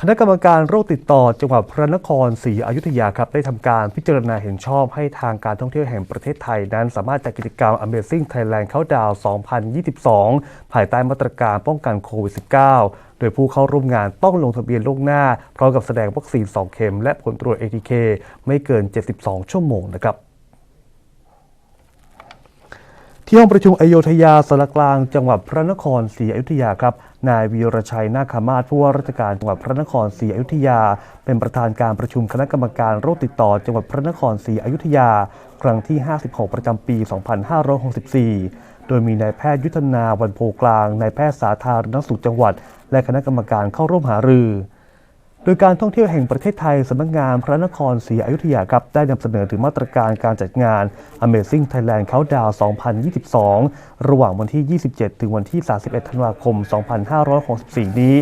คณะกรรมการโรคติดต่อจังหวัดพระนครศรีอยุธยาครับได้ทำการพิจารณาเห็นชอบให้ทางการท่องเที่ยวแห่งประเทศไทยนั้น สามารถจัดกิจกรรม Amazing Thailand Countdown 2022 ภายใต้มาตรการป้องกันโควิด -19 โดยผู้เข้าร่วมงานต้องลงทะเบียนล่วงหน้า พร้อมกับแสดงวัคซีน 2 เข็ม และผลตรวจ ATK ไม่เกิน 72 ชั่วโมงนะครับ ที่ห้องประชุมอโยธยาสารกลางจังหวัดพระนครศรีอยุธยาครับ นายวีรชัยนาคามาศผู้ว่าราชการจังหวัดพระนครศรีอยุธยา เป็นประธานการประชุมคณะกรรมการโรคติดต่อ จังหวัดพระนครศรีอยุธยา ครั้งที่ 56 ประจำปี 2564 โดยมีนายแพทย์ยุทธนาวันโพกลางนายแพทย์สาธารณสุขจังหวัด และคณะกรรมการเข้าร่วมหารือ โดยการท่องเที่ยวแห่งประเทศไทยสำนักงานพระนครศรีอยุธยาครับได้นำเสนอถึงมาตรการการจัดงาน Amazing Thailand Countdown 2022 ระหว่างวันที่ 27 ถึงวันที่ 31 ธันวาคม 2564 นี้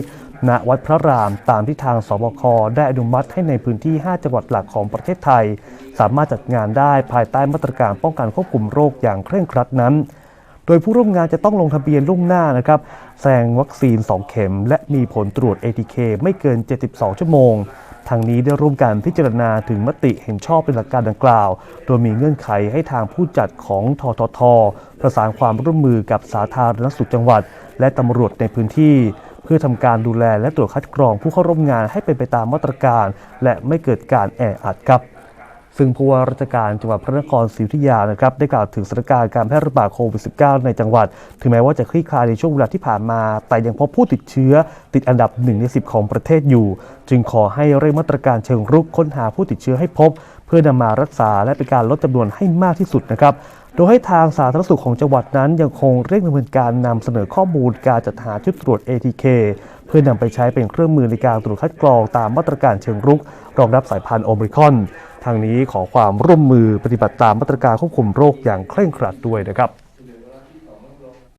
ณ วัดพระรามตามที่ทางสบคได้อนุมัติให้ในพื้นที่ 5 จังหวัดหลักของประเทศไทย สามารถจัดงานได้ภายใต้มาตรการป้องกันควบคุมโรคอย่างเคร่งครัดนั้น โดยผู้ร่วมงานจะต้องลงทะเบียนล่วงหน้านะครับแสดงวัคซีน 2 เข็ม และมีผลตรวจ ATK ไม่เกิน 72 ชั่วโมงทางนี้ได้ร่วมการพิจารณาถึงมติเห็นชอบเป็นหลักการดังกล่าว โดยมีเงื่อนไขให้ทางผู้จัดของททท ประสานความร่วมมือกับสาธารณสุขจังหวัด และตำรวจในพื้นที่ เพื่อทำการดูแลและตรวจคัดกรองผู้เข้าร่วมงานให้เป็นไปตามมาตรการ และไม่เกิดการแออัดครับ ซึ่งผู้ว่าราชการจังหวัดพระนครศรีอยุธยานะครับได้กล่าวถึงสถานการณ์การแพร่ระบาดโควิด -19 ในจังหวัด ถึงแม้ว่าจะคลี่คลายในช่วงเวลาที่ผ่านมา แต่ยังพบผู้ติดเชื้อติดอันดับ1ใน10 ของประเทศอยู่ จึงขอให้เร่งมาตรการเชิงรุกค้นหาผู้ติดเชื้อให้พบ เพื่อนำมารักษาและเป็นการลดจำนวนให้มากที่สุดนะครับโดยให้ทางสาธารณสุขของจังหวัดนั้นยังคงเร่งดำเนินการนำเสนอข้อมูลการจัดหาชุดตรวจ ATK เพื่อนำไปใช้เป็นเครื่องมือในการตรวจคัดกรองตามมาตรการเชิงรุก รองรับสายพันธุ์โอมิครอน ทางนี้ขอความร่วมมือปฏิบัติตามมาตรการควบคุมโรคอย่างเคร่งครัดด้วยนะครับ